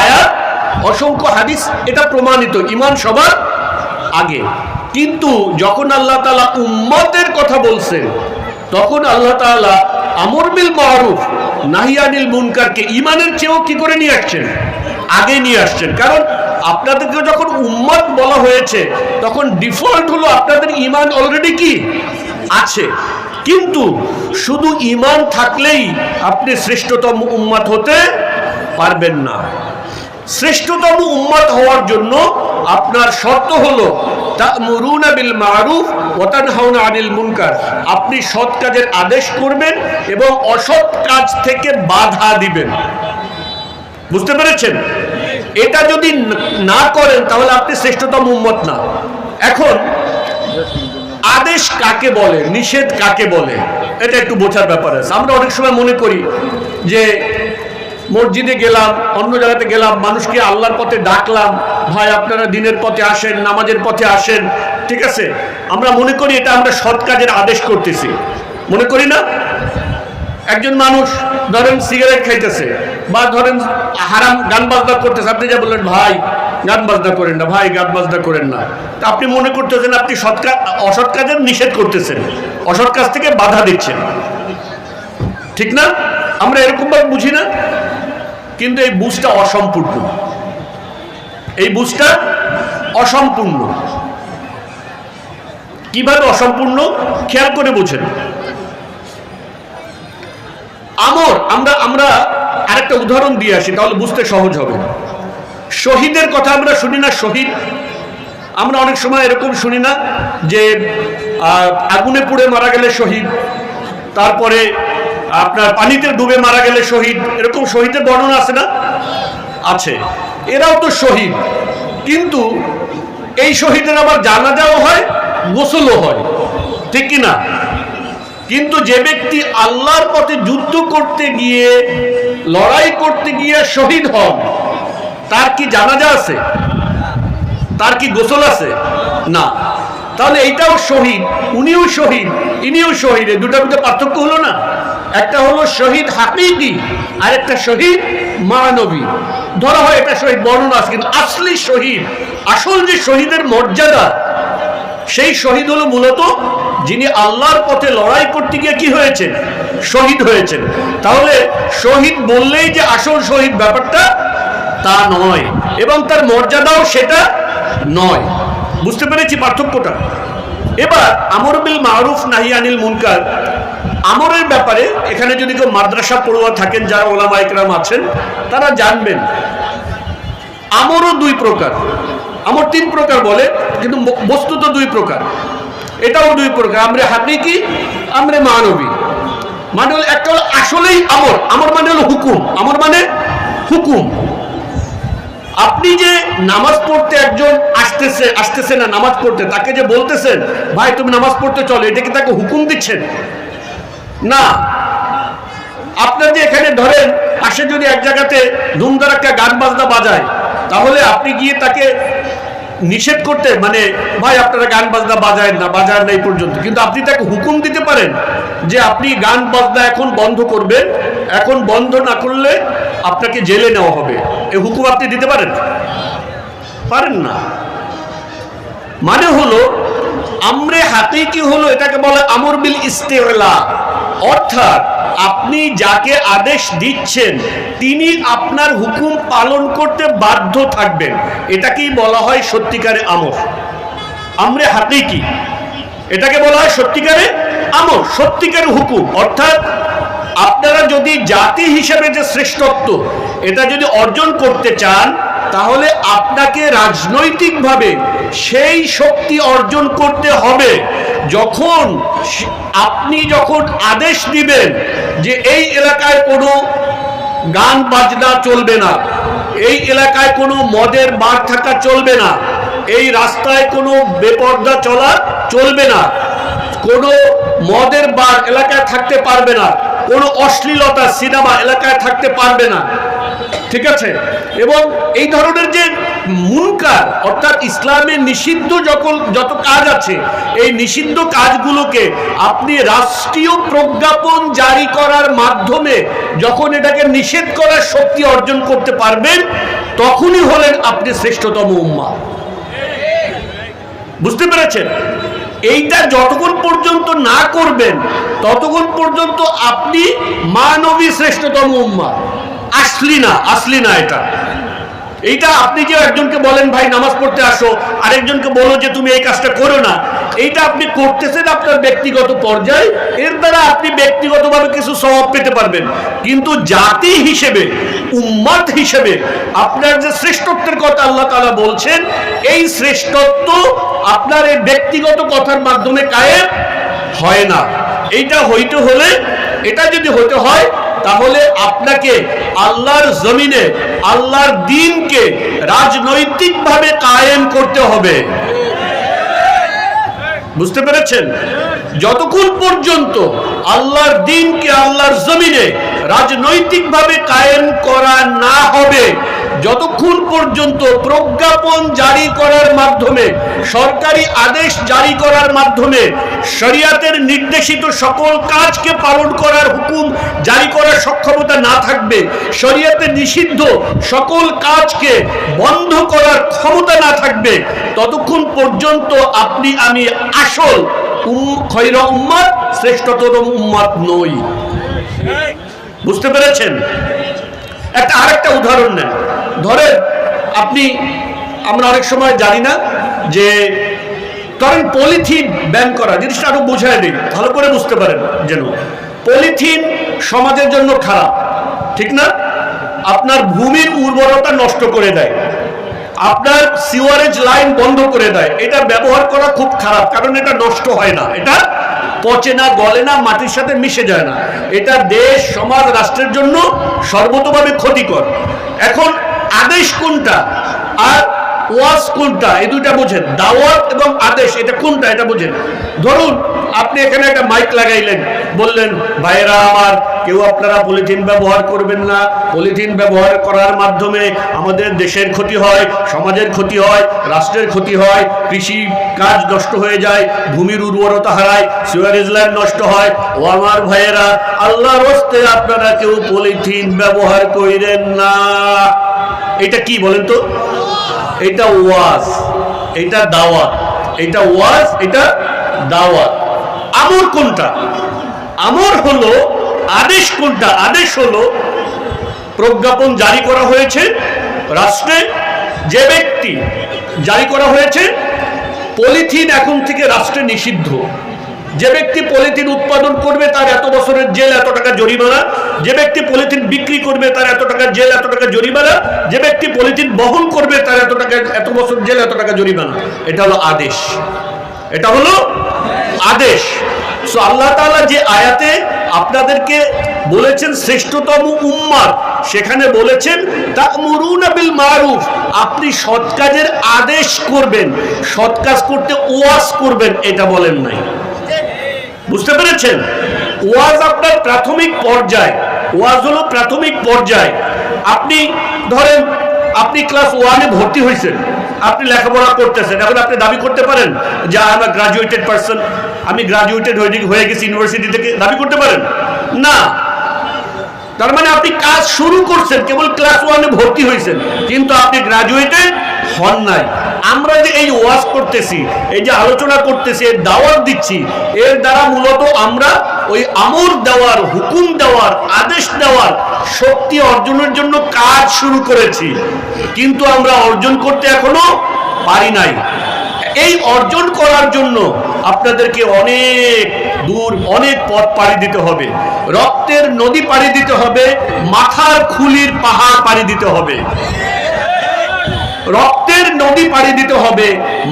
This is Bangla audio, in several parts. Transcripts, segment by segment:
আয়াত, অসংখ্য হাদিস, এটা প্রমাণিত ইমান সবার আগে। কিন্তু যখন আল্লাহ তাআলা উম্মতের কথা বলছেন, তখন আল্লাহ তাআলা আমর বিল মারুফ নাহিয়ানিল মুনকারকে ইমানের চেয়েও কি করে নিয়ে আসছেন? আগে নিয়ে আসছেন। কারণ আপনাদেরকে যখন উম্মত বলা হয়েছে, তখন ডিফল্ট হলো আপনাদের ইমান অলরেডি কি? আছে। কিন্তু শুধু ইমান থাকলেই আপনি শ্রেষ্ঠতম উম্মত হতে পারবেন না। শ্রেষ্ঠতম উম্মত হওয়ার জন্য আপনার শর্ত হলো আপনি সৎ কাজের আদেশ করবেন এবং অসৎ কাজ থেকে বাধা দিবেন। বুঝতে পেরেছেন? এটা যদি না করেন, তাহলে আপনি শ্রেষ্ঠতম উম্মত না। এখন, আদেশ কাকে বলে, নিষেধ কাকে বলে, এটা একটু বোঝার ব্যাপার আছে। আমরা অনেক সময় মনে করি যে মসজিদে গেলাম, অন্য জায়গাতে গেলাম, মানুষকে আল্লাহর পথে ডাকলাম, ভাই আপনারা দিনের পথে আসেন, নামাজের পথে আসেন, ঠিক আছে? আমরা মনে করি এটা আমরা সৎ কাজের আদেশ করতেছি। মনে করি না? একজন মানুষ ধরেন সিগারেট খাইতেছে বা ধরেন হারাম গান বাজনা করতেছে, আপনি যা বললেন, ভাই গান বাজনা করেন না, ভাই গান বাজনা করেন না। তা আপনি মনে করতেছেন আপনি সৎ অসৎ কাজের নিষেধ করতেছেন, অসৎ কাজ থেকে বাধা দিচ্ছেন। ঠিক না? আমরা এরকমভাবে বুঝি না? কিন্তু এই বুঝটা অসম্পূর্ণ। এই বুঝটা অসম্পূর্ণ। কীভাবে অসম্পূর্ণ? খেয়াল করে বুঝেন। আমর, আমরা আমরা আরেকটা উদাহরণ দিয়ে আসি, তাহলে বুঝতে সহজ হবে। শহীদের কথা আমরা শুনি না, শহীদ। আমরা অনেক সময় এরকম শুনি না যে আগুনে পুড়ে মারা গেলে শহীদ, তারপরে আপনার পানিতে ডুবে মারা গেলে শহীদ, এরকম শহীদের বর্ণনা আছে না? আছে। এরাও তো শহীদ। কিন্তু এই শহীদের আবার জানাজাও হয়, গোসলও হয়। ঠিক কি না? কিন্তু যে ব্যক্তি আল্লাহর পথে যুদ্ধ করতে গিয়ে, লড়াই করতে গিয়ে শহীদ হন, তার কি জানাজা আছে? তার কি গোসল আছে? না। তাহলে এইটাও শহীদ, উনিও শহীদ, ইনিও শহীদ দুটার মধ্যে পার্থক্য হলো না? একটা হলো শহীদ হাকিকি আর একটা শহীদ মানবী ধরা হয় এটা শহীদ বর্ণনা আছে কিন্তু আসলি শহীদ, আসল যে শহীদের মর্যাদা, সেই শহীদ হলো মূলত যিনি আল্লাহর পথে লড়াই করতে গিয়ে কি হয়েছে শহীদ হয়েছেন। তাহলে শহীদ বললেই যে আসল শহীদ ব্যাপারটা তা নয়, এবং তার মর্যাদাও সেটা নয়। বুঝতে পেরেছি পার্থক্যটা? এবার আমর বিল মারুফ নাহি আনিল মুনকার আমরের ব্যাপারে এখানে যদি কেউ মাদ্রাসা পড়ুয়া থাকেন, যারা ওলামা একরাম আছেন, তারা জানবেন। আমরও দুই প্রকার। আমর তিন প্রকার বলে, কিন্তু ব- বস্তুত দুই প্রকার। এটাও দুই প্রকার। আমরা হাকিকি, আমরা মানবী। মানে হলো একটা হলো আসলেই আমর। আমর মানে হলো হুকুম। আমর মানে হুকুম। আপনি যে নামাজ পড়তে একজন আসতেছে আসতেছে না, নামাজ পড়তে, তাকে যে বলতেছেন, ভাই, তুমি নামাজ পড়তে চলো। এটা কি তাকে হুকুম দিচ্ছেন? না। আপনার যে এখানে ধরেন, পাশে যদি এক জায়গাতে ধুমধার একটা গান বাজনা বাজায়, তাহলে আপনি গিয়ে তাকে নিষেধ করতে মানে ভাই, আপনারা গান বাজনা বাজায় না বাজায় না এই পর্যন্ত। কিন্তু আপনি তাকে হুকুম দিতে পারেন যে আপনি গান বাজনা এখন বন্ধ করবেন। এখন বন্ধ না করলে আপনাকে জেলে নেওয়া হবে। এই হুকুম আপনি দিতে পারেন? পারেন না। মানে হলো আমরে হাতে কি হলো? এটাকে বলে আমর বিল ইস্তেলা অর্থাৎ আপনি যাকে আদেশ দিচ্ছেন, তিনি আপনার হুকুম পালন করতে বাধ্য থাকবেন। এটাকেই বলা হয় সত্যিকারে আমর। আমরে হাতে কি? এটাকে বলা হয় সত্যিকারে আমর, সত্যিকারে হুকুম। অর্থাৎ আপনারা যদি জাতি হিসেবে যে শ্রেষ্ঠত্ব, এটা যদি অর্জন করতে চান তাহলে আপনাকে রাজনৈতিকভাবে সেই শক্তি অর্জন করতে হবে। যখন আপনি যখন আদেশ দিবেন যে এই এলাকায় কোনো গান বাজনা চলবে না, এই এলাকায় কোনো মদের বার থাকা চলবে না, এই রাস্তায় কোনো বেপর্দা চলা চলবে না, কোনো মদের বার এলাকায় থাকতে পারবে না, কোনো অশ্লীলতা সিনেমা এলাকায় থাকতে পারবে না ঠিক আছে? এবং এই ধরনের যে মুনকার, অর্থাৎ ইসলামে নিষিদ্ধ যখন যত কাজ আছে, এই নিষিদ্ধ কাজগুলোকে আপনি রাষ্ট্রীয় প্রজ্ঞাপন জারি করার মাধ্যমে যখন এটাকে নিষেধ করার শক্তি অর্জন করতে পারবেন, তখনই হলেন আপনি শ্রেষ্ঠতম উম্মা। বুঝতে পেরেছেন? এইটা যতক্ষণ পর্যন্ত না করবেন, ততক্ষণ পর্যন্ত আপনি মানবী শ্রেষ্ঠতম উম্মা। আসলি না আসলি না এটা। এইটা আপনি যে একজনকে বলেন, ভাই, নামাজ পড়তে আসো। আরেকজনকে বলো যে, তুমি এই কাজটা করো না। এইটা আপনি করতেছেন আপনার ব্যক্তিগত পর্যায়ে। এর দ্বারা আপনি ব্যক্তিগতভাবে কিছু স্বভাব পেতে পারবেন। কিন্তু জাতি হিসেবে, উম্মাদ হিসেবে আপনার যে শ্রেষ্ঠত্বের কথা আল্লাহ তালা বলছেন, এই শ্রেষ্ঠত্ব আপনার এই ব্যক্তিগত কথার মাধ্যমে কায়েম হয় না। এইটা হইতে হলে, এটা যদি হতে হয় তাহলে আপনাকে আল্লাহর জমিনে, আল্লাহর দিনকে রাজনৈতিকভাবে কায়েম করতে হবে। বুঝতে পেরেছেন? যতক্ষণ পর্যন্ত আল্লাহর দিনকে, আল্লাহর জমিনে রাজনৈতিকভাবে কায়েম করা না হবে যতক্ষণ পর্যন্ত প্রজ্ঞাপন জারি করার মাধ্যমে, সরকারি আদেশ জারি করার মাধ্যমে, শরিয়াতের নির্দেশিত সকল কাজকে পালন করার হুকুম জারি করার সক্ষমতা না থাকবে, শরিয়াতে নিষিদ্ধ সকল কাজকে বন্ধ করার ক্ষমতা না থাকবে, ততক্ষণ পর্যন্ত আপনি, আমি আসল খৈর উম্মাদ, শ্রেষ্ঠতর উম্মাদ নই। বুঝতে পেরেছেন? একটা, আরেকটা উদাহরণ নেন। ধরেন, আপনি, আমরা অনেক সময় জানি না যে ধরেন পলিথিন ব্যান করা, জিনিসটা আরও বোঝায় দিই ভালো করে বুঝতে পারেন যেন। পলিথিন সমাজের জন্য খারাপ, ঠিক না? আপনার ভূমির উর্বরতা নষ্ট করে দেয়, আপনার সিওয়ারেজ লাইন বন্ধ করে দেয়, এটা ব্যবহার করা খুব খারাপ, কারণ এটা নষ্ট হয় না, এটা পচে না, গলে না, মাটির সাথে মিশে যায় না, এটা দেশ, সমাজ, রাষ্ট্রের জন্য সর্বতভাবে ক্ষতিকর। এখন আদেশ কোনটা? আর ওয়াজ কোনটা? এই দুইটা বোঝেন। দাওয়াত এবং আদেশ, এটা কোনটা? এটা বোঝেন। ধরুন, আপনি এখানে একটা মাইক লাগাইলেন। বললেন, ভাইয়েরা আমার, কেউ আপনারা পলিথিন ব্যবহার করবেন না। পলিথিন ব্যবহার করার মাধ্যমে আমাদের দেশের ক্ষতি হয়, সমাজের ক্ষতি হয়, রাষ্ট্রের ক্ষতি হয়, কৃষি কাজ নষ্ট হয়ে যায়, ভূমির উর্বরতা হারায় সিওয়ারেজ লাইন নষ্ট হয়। ও আমার ভাইয়েরা আল্লাহ রস্তে আপনারা কেউ পলিথিন ব্যবহার করেন না। এটা কি বলেন তো? এটা ওয়াজ, এটা দাওয়াত। এটা ওয়াজ, এটা দাওয়াত। আমর কোনটা? আমর হলো আদেশ কোনটা? আদেশ হলো প্রজ্ঞাপন জারি করা হয়েছে রাষ্ট্রে। যে ব্যক্তি জারি করা হয়েছে, পলিথিন এখন থেকে রাষ্ট্রে নিষিদ্ধ। যে ব্যক্তি পলিথিন উৎপাদন করবে তার এত বছরের জেল, এত টাকা জরিমানা। যে ব্যক্তি পলিথিন বিক্রি করবে তার এত টাকা জেল, এত টাকা জরিমানা। যে ব্যক্তি পলিথিন বহন করবে তার এত টাকা, এত বছর জেল, এত টাকা জরিমানা। এটা হলো আদেশ। এটা হলো আদেশ। সো আল্লাহ তাআলা যে আয়াতে আপনাদেরকে বলেছেন শ্রেষ্ঠতম উম্মার, সেখানে বলেছেন, তা'মুরুনা বিল মারুফ। আপনি সৎ কাজের আদেশ করবেন। সৎ কাজ করতে ওয়াজ করবেন, এটা বলেন নাই। বুঝতে পেরেছেন? ওয়াজ আপনার প্রাথমিক পর্যায়। ওয়াজ হলো প্রাথমিক পর্যায়। আপনি ধরেন, আপনি ক্লাস ওয়ানে ভর্তি হয়েছেন আপনি লেখাপড়া করতেছেন। এখন আপনি দাবি করতে পারেন যে এম গ্রাজুয়েটেড পার্সন। আমি গ্রাজুয়েটেড হয়ে হয়ে গেছি ইউনিভার্সিটি থেকে। দাবি করতে পারেন? না। তার মানে আপনি কাজ শুরু করছেন, কেবল ক্লাস ওয়ানে ভর্তি হয়েছেন কিন্তু আপনি গ্রাজুয়েটেড হন নাই। আমরা যে এই ওয়াজ করতেছি, এই যে আলোচনা করতেছি, এর দাওয়াত দিচ্ছি, এর দ্বারা মূলত আমরা ওই আমর দেওয়ার, হুকুম দেওয়ার, আদেশ দেওয়ার শক্তি অর্জনের জন্য কাজ শুরু করেছি। কিন্তু আমরা অর্জন করতে এখনও পারি নাই। এই অর্জন করার জন্য আপনাদেরকে অনেক দূর, অনেক পথ পাড়ি দিতে হবে। রক্তের নদী পাড়ি দিতে হবে, মাথার খুলির পাহাড় পাড়ি দিতে হবে। রক্তের নদী পাড়ি দিতে হবে।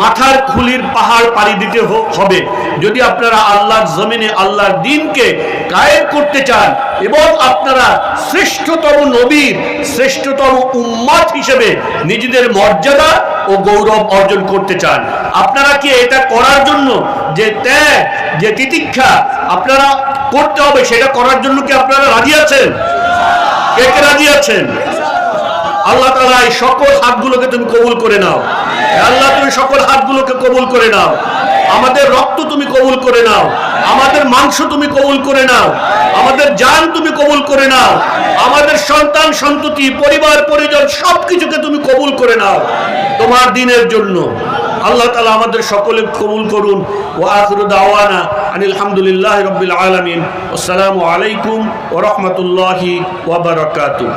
মাথার খুলির পাহাড় পাড়ি দিতে হবে। যদি আপনারা আল্লাহর জমিনে আল্লাহর দিনকে কায়েম করতে চান এবং আপনারা শ্রেষ্ঠতম নবীর, শ্রেষ্ঠতম উম্মাদ হিসেবে নিজেদের মর্যাদা ও গৌরব অর্জন করতে চান, আপনারা কি এটা করার জন্য যে ত্যাগ, যে তিতিক্ষা আপনারা করতে হবে, সেটা করার জন্য কি আপনারা রাজি আছেন? কে কে রাজি আছেন? আল্লাহ তালা এই সকল হাতগুলোকে তুমি কবুল করে নাও। আল্লাহ, তুমি সকল হাতগুলোকে কবুল করে নাও। আমাদের রক্ত তুমি কবুল করে নাও। আমাদের মাংস তুমি কবুল করে নাও। আমাদের জান তুমি কবুল করে নাও। আমাদের সন্তান, সন্ততি, পরিবার, পরিজন সবকিছুকে তুমি কবুল করে নাও। তোমার দিনের জন্য। আল্লাহ তালা আমাদের সকলে কবুল করুন। ও আখরু দাওয়ানা আনিল হামদুলিল্লাহ রবিল আলমিন। আসসালামু আলাইকুম ও রহমতুল্লাহি ওবরাকাতুহ